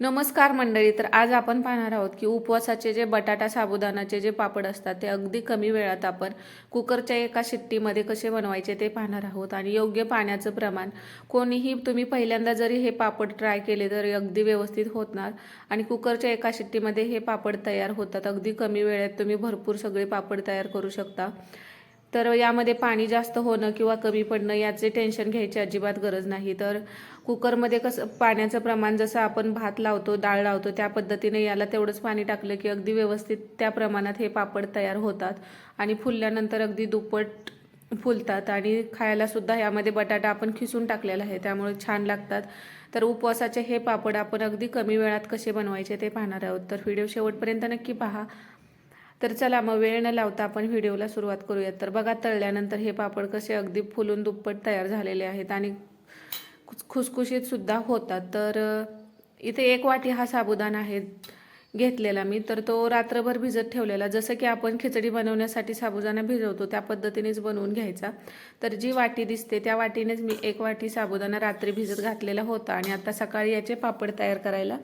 नमस्कार मंडळी तर आज आपण पाहणार आहोत की उपवासाचे जे बटाटा साबुदाणाचे जे पापड असतात ते अगदी कमी वेळात आपण कुकरच्या एका शिट्टीमध्ये कसे बनवायचे ते पाहणार आहोत. आणि योग्य पाण्याचं प्रमाण कोणीही तुम्ही पहिल्यांदा जरी हे पापड ट्राय केले तरी अगदी व्यवस्थित होणार आणि कुकरच्या एका शिट्टीमध्ये हे पापड तयार होतात अगदी कमी वेळेत तुम्ही भरपूर सगळे पापड तयार करू शकता. तर यामध्ये पाणी जास्त होणं किंवा कमी पडणं याचे टेन्शन घ्यायची अजिबात गरज नाही. तर कुकरमध्ये कसं पाण्याचं प्रमाण जसं आपण भात लावतो डाळ लावतो त्या पद्धतीने याला तेवढंच पाणी टाकलं की अगदी व्यवस्थित त्या प्रमाणात हे पापड तयार होतात आणि फुलल्यानंतर अगदी दुप्पट फुलतात आणि खायला सुद्धा यामध्ये बटाटा आपण खिसून टाकलेला आहे त्यामुळे छान लागतात. तर उपवासाचे हे पापड आपण अगदी कमी वेळात कसे बनवायचे ते पाहणार आहोत. तर व्हिडिओ शेवटपर्यंत नक्की पहा. तर चला मग वेळ न लावता आपण व्हिडिओला सुरुवात करूयात. तर बघा तळल्यानंतर हे पापड कसे अगदी फुलून दुप्पट तयार झालेले आहेत आणि खुसखुशीत सुद्धा होतात. तर इथे एक वाटी हा साबुदाणा आहे घेतलेला मी. तर तो रात्रभर भिजत ठेवलेला. जसं की आपण खिचडी बनवण्यासाठी साबुदाणा भिजवतो त्या पद्धतीनेच बनवून घ्यायचा. तर जी वाटी दिसते त्या वाटीनेच मी एक वाटी साबुदाणा रात्री भिजत घातलेला होता. आणि आता सकाळी याचे पापड तयार करायला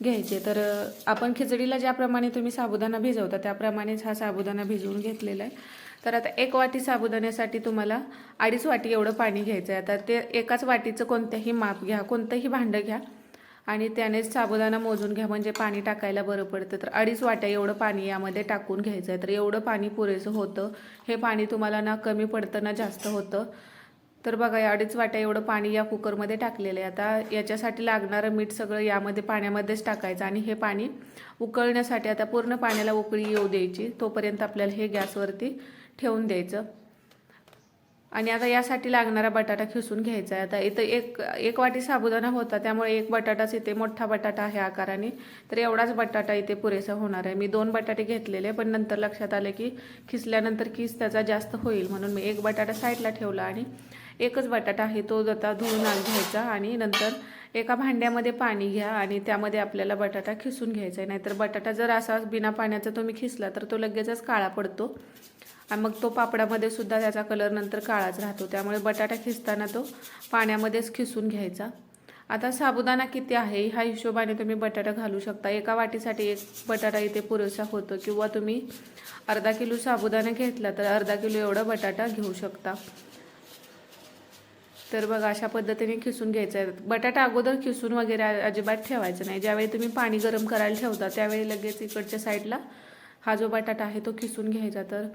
घ्यायचे. तर आपण खिचडीला ज्याप्रमाणे तुम्ही साबुदाणा भिजवता त्याप्रमाणेच हा साबुदाणा भिजवून घेतलेला आहे. तर आता एक वाटी साबुदाण्यासाठी तुम्हाला अडीच वाटी एवढं पाणी घ्यायचं आहे आता ते एकाच वाटीचं कोणत्याही माप घ्या कोणतंही भांडं घ्या आणि त्यानेच साबुदाणा मोजून घ्या म्हणजे पाणी टाकायला बरं पडतं. तर अडीच वाट्या एवढं पाणी यामध्ये टाकून घ्यायचं आहे तर एवढं पाणी पुरेसं होतं. हे पाणी तुम्हाला ना कमी पडतं ना जास्त होतं. तर बघा या अडीच वाट्या एवढं पाणी या कुकरमध्ये टाकलेलं आहे. आता याच्यासाठी लागणारं मीठ सगळं यामध्ये पाण्यामध्येच टाकायचं आणि हे पाणी उकळण्यासाठी आता पूर्ण पाण्याला उकळी येऊ द्यायची. तोपर्यंत आपल्याला हे गॅसवरती ठेवून द्यायचं. आणि आता यासाठी लागणारा बटाटा खिसून घ्यायचा आहे. आता इथं एक एक वाटी साबुदाणा होता त्यामुळे एक बटाटाच इथे मोठा बटाटा आहे आकाराने. तर एवढाच बटाटा इथे पुरेसा होणार आहे. मी दोन बटाटे घेतलेले पण नंतर लक्षात आले की खिसल्यानंतर खिस त्याचा जास्त होईल म्हणून मी एक बटाटा साईडला ठेवला आणि एकच बटाटा आहे तो आता धुवून आण घ्यायचा आणि नंतर एका भांड्यामध्ये पाणी घ्या आणि त्यामध्ये आपल्याला बटाटा खिसून घ्यायचा आहे. नाहीतर बटाटा जर असा बिना पाण्याचा तुम्ही खिसला तर तो लगेचच काळा पडतो. आणि मग तो पापडामध्ये सुद्धा त्याचा कलर नंतर काळाच राहतो. त्यामुळे बटाटा खिसताना तो पाण्यामध्येच खिसून घ्यायचा. आता साबुदाणा किती आहे? ह्या हिशोबाने तुम्ही बटाटा घालू शकता. एका वाटीसाठी एक बटाटा इथे पुरेसा होतो किंवा तुम्ही अर्धा किलो साबुदाणा घेतला तर अर्धा किलो एवढा बटाटा घेऊ शकता. तर बघा अशा पद्धतीने खिसून घ्यायचं आहे. बटाटा अगोदर खिसून वगैरे अजिबात ठेवायचं नाही. ज्यावेळी तुम्ही पाणी गरम करायला ठेवता त्यावेळी लगेच इकडच्या साईडला हा जो बटाटा आहे तो खिसून घ्यायचा. तर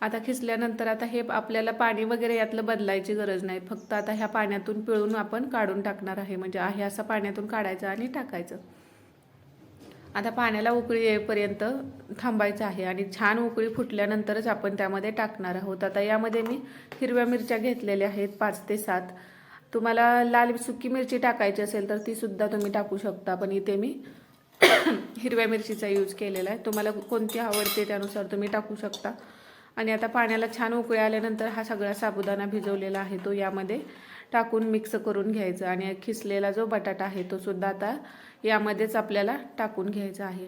आता खिसल्यानंतर आता हे आपल्याला पाणी वगैरे यातलं बदलायची गरज नाही. फक्त आता ह्या पाण्यातून पिळून आपण काढून टाकणार आहे. म्हणजे आहे असं पाण्यातून काढायचं आणि टाकायचं. आता पाण्याला उकळी येईपर्यंत थांबायचं आहे आणि छान उकळी फुटल्यानंतरच आपण त्यामध्ये टाकणार आहोत. आता यामध्ये मी हिरव्या मिरच्या घेतलेल्या आहेत पाच ते सात. तुम्हाला लाल सुकी मिरची टाकायची असेल तर ती सुद्धा तुम्ही टाकू शकता पण इथे मी हिरव्या मिरचीचा यूज केलेला आहे. तुम्हाला कोणती आवडते त्यानुसार तुम्ही टाकू शकता. आणि आता पाण्याला छान उकळी आल्यानंतर हा सगळा साबुदाणा भिजवलेला आहे तो यामध्ये टाकून मिक्स करून घ्यायचं आणि खिसलेला जो बटाटा आहे तो सुद्धा आता यामध्येच आपल्याला टाकून घ्यायचा आहे.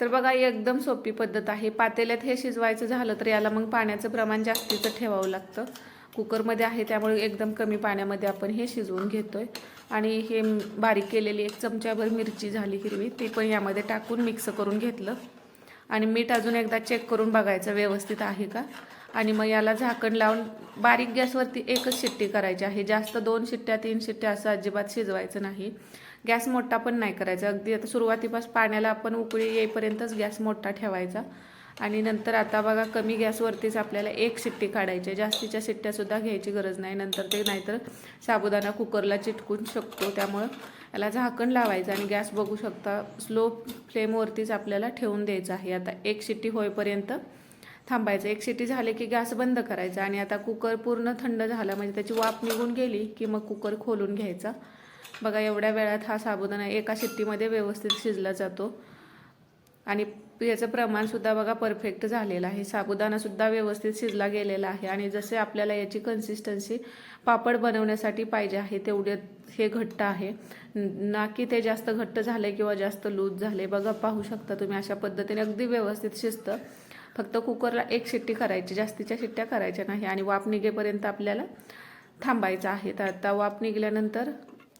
तर बघा ही एकदम सोपी पद्धत आहे. पातेल्यात हे शिजवायचं झालं तर याला मग पाण्याचं प्रमाण जास्तीचं ठेवावं लागतं. कुकरमध्ये आहे त्यामुळे एकदम कमी पाण्यामध्ये आपण हे शिजवून घेतोय. आणि हे बारीक केलेली एक चमच्याभर मिरची झाली हिरवी ती पण यामध्ये टाकून मिक्स करून घेतलं. आणि मीठ अजून एकदा चेक करून बघायचं व्यवस्थित आहे का? आणि मग याला झाकण लावून बारीक गॅसवरती एकच शिट्टी करायची आहे. जास्त दोन शिट्ट्या तीन शिट्ट्या असं अजिबात शिजवायचं नाही. गॅस मोठा पण नाही करायचा. अगदी आता सुरुवातीपासून पाण्याला आपण उकळी येईपर्यंतच गॅस मोठा ठेवायचा. आणि नंतर आता बघा कमी गॅसवरतीच आपल्याला एक शिट्टी काढायची आहे. जास्तीच्या शिट्ट्यासुद्धा घ्यायची गरज नाही. नंतर ते नाहीतर साबुदाणा कुकरला चिटकून शकतो. त्यामुळं याला झाकण लावायचं आणि गॅस बघू शकता स्लो फ्लेमवरतीच आपल्याला ठेवून द्यायचं आहे. आता एक शिट्टी होईपर्यंत थांबायचं. एक शिटी झाली की गॅस बंद करायचा आणि आता कुकर पूर्ण थंड झाला म्हणजे त्याची वाफ निघून गेली की मग कुकर खोलून घ्यायचा. बघा एवढ्या वेळात हा साबुदाणा एका शिट्टीमध्ये व्यवस्थित शिजला जातो. आणि याचं प्रमाणसुद्धा बघा परफेक्ट झालेलं आहे. साबुदाणासुद्धा व्यवस्थित शिजला गेलेला आहे. आणि जसे आपल्याला याची कन्सिस्टन्सी पापड बनवण्यासाठी पाहिजे आहे तेवढे हे घट्ट आहे. ना की ते जास्त घट्ट झाले किंवा जास्त लूज झाले. बघा पाहू शकता तुम्ही अशा पद्धतीने अगदी व्यवस्थित शिजतं. फक्त कुकरला एक शिट्टी करायची जास्तीच्या शिट्ट्या करायच्या नाही आणि वाफ निघेपर्यंत आपल्याला थांबायचं आहे. तर आता वाफ निघाल्यानंतर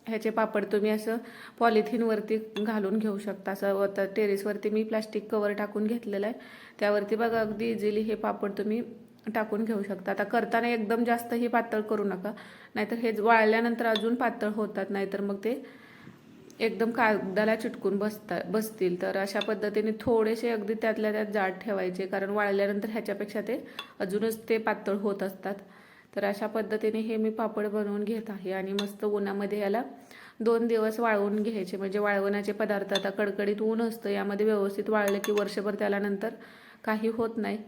ह्याचे पापड तुम्ही असं पॉलिथिनवरती घालून घेऊ शकता. असं आता टेरेसवरती मी प्लास्टिक कवर टाकून घेतलेलं आहे. त्यावरती बघा अगदी इझिली हे पापड तुम्ही टाकून घेऊ शकता. आता करताना एकदम जास्त हे पातळ करू नका. नाहीतर हे वाळल्यानंतर अजून पातळ होतात. नाहीतर मग ते एकदम कागदाला चिटकून बसता बसतील. तर अशा पद्धतीने थोडेसे अगदी त्यातल्या त्यात जाड ठेवायचे कारण वाळल्यानंतर ह्याच्यापेक्षा ते अजूनच ते पातळ होत असतात. तर अशा पद्धतीने हे मी पापड बनवून घेत आहे आणि मस्त उन्हामध्ये याला दोन दिवस वाळवून घ्यायचे. म्हणजे वाळवण्याचे पदार्थ आता कडकडीत ऊन असतं यामध्ये व्यवस्थित वाळलं की वर्षभर त्याला नंतर काही होत नाही.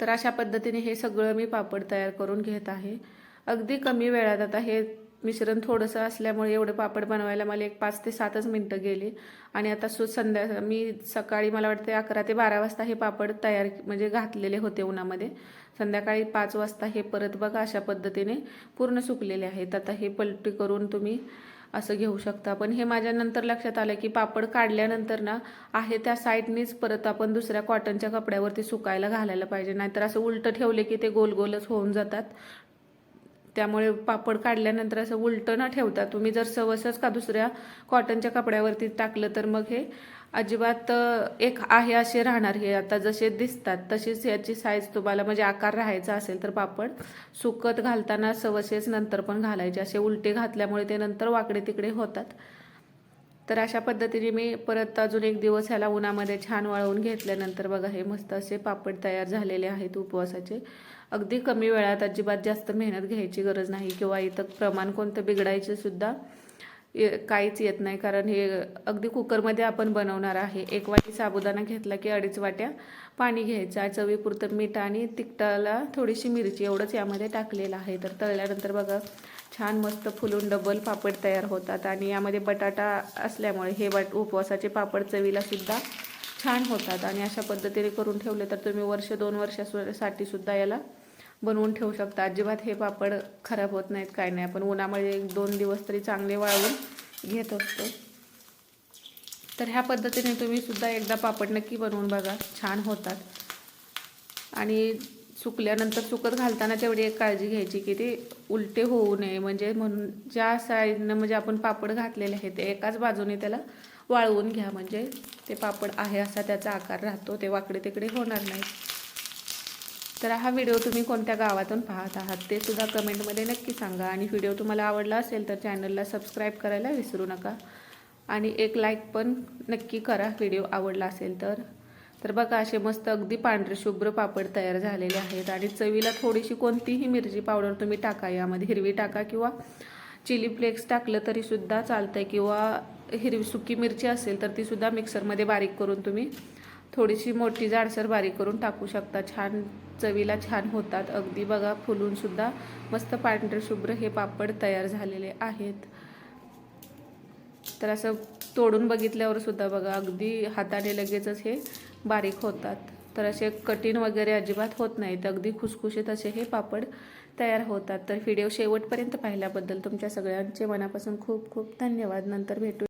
तर अशा पद्धतीने हे सगळं मी पापड तयार करून घेत आहे. अगदी कमी वेळात आता हे मिश्रण थोडंसं असल्यामुळे एवढं पापड बनवायला मला एक पाच ते सातच मिनटं गेली. आणि आता सु संध्या मी सकाळी मला वाटते अकरा ते बारा वाजता हे पापड तयार म्हणजे घातलेले होते उन्हामध्ये. संध्याकाळी पाच वाजता हे परत बघा अशा पद्धतीने पूर्ण सुकलेले आहेत. आता हे पलटी करून तुम्ही असं घेऊ शकता. पण हे माझ्यानंतर लक्षात आलं की पापड काढल्यानंतर ना आहे त्या साईडनीच परत आपण दुसऱ्या कॉटनच्या कपड्यावरती सुकायला घालायला पाहिजे. नाहीतर असं उलटं ठेवले की ते गोल गोलच होऊन जातात. त्यामुळे पापड काढल्यानंतर असं उलटं न ठेवता तुम्ही जर सवसच का दुसऱ्या कॉटनच्या कपड्यावरती टाकलं तर मग हे अजिबात एक आहे असे राहणार हे. आता जसे दिसतात तशीच याची साईज तुम्हाला म्हणजे आकार राहायचा असेल तर पापड सुकत घालताना सवसेच नंतर पण घालायचे. असे उलटे घातल्यामुळे ते नंतर वाकडे तिकडे होतात. तर अशा पद्धतीने मी परत अजून एक दिवस ह्याला उन्हामध्ये छान वाळवून घेतल्यानंतर बघा हे मस्त असे पापड तयार झालेले आहेत उपवासाचे. अगदी कमी वेळात अजिबात जास्त मेहनत घ्यायची गरज नाही किंवा इथं प्रमाण कोणतं बिघडायचे सुद्धा ये- काहीच येत नाही. कारण हे अगदी कुकरमध्ये आपण बनवणार आहे. एक वाटी साबुदाणा घेतला की अडीच वाट्या पाणी घ्यायचं. चवीपुरतं मीठ आणि तिखटाला थोडीशी मिरची एवढंच यामध्ये टाकलेलं आहे. तर तळल्यानंतर बघा छान मस्त फुलून डबल पापड तयार होतात आणि यामध्ये बटाटा असल्यामुळे हे बट उपवासाचे पापड चवीला सुद्धा छान होतात. आणि अशा पद्धतीने करून ठेवले तर तुम्ही वर्ष दोन वर्षासाठी सुद्धा याला बनवून ठेवू शकता. अजिबात हे पापड खराब होत नाहीत काय नाही. आपण उन्हामध्ये एक दोन दिवस तरी चांगले वाळवून घेत असतो. तर ह्या पद्धतीने तुम्ही सुद्धा एकदा पापड नक्की बनवून बघा. छान होतात. आणि सुकल्यानंतर सुकत घालताना तेवढी एक काळजी घ्यायची की ते उलटे होऊ नये. म्हणजे म्हणून ज्या साईडनं म्हणजे आपण पापड घातलेले आहेत ते एकाच बाजूने त्याला वाळवून घ्या. म्हणजे ते पापड आहे असा त्याचा आकार राहतो ते वाकडे तिकडे होणार नाही तर हा व्हिडिओ तुम्ही कोणत्या गावातून पाहत आहात ते सुद्धा कमेंटमध्ये नक्की सांगा. आणि व्हिडिओ तुम्हाला आवडला असेल तर चॅनलला सबस्क्राईब करायला विसरू नका. आणि एक लाईक पण नक्की करा व्हिडिओ आवडला असेल तर. तर बघा असे मस्त अगदी पांढरे शुभ्र पापड तयार झालेले आहेत. आणि चवीला थोडीशी कोणतीही मिरची पावडर तुम्ही टाका. यामध्ये हिरवी टाका किंवा चिली फ्लेक्स टाकलं तरीसुद्धा चालतं आहे किंवा हिरवी सुकी मिरची असेल तर तीसुद्धा मिक्सरमध्ये बारीक करून तुम्ही थोडीशी मोठी जाडसर बारीक करून टाकू शकता. छान चवीला छान होतात. अगदी बघा फुलूनसुद्धा मस्त पांढरे शुभ्र हे पापड तयार झालेले आहेत. तर असं तोडून बघितल्यावर सुद्धा बघा अगदी हाताने लगेचच हे बारीक होतात. तर असे कठीण वगैरे अजिबात होत नाहीत. अगदी खुसखुशीत असे हे पापड तयार होतात. तर व्हिडिओ शेवटपर्यंत पाहिल्याबद्दल तुमच्या सगळ्यांचे मनापासून खूप खूप धन्यवाद. नंतर भेटू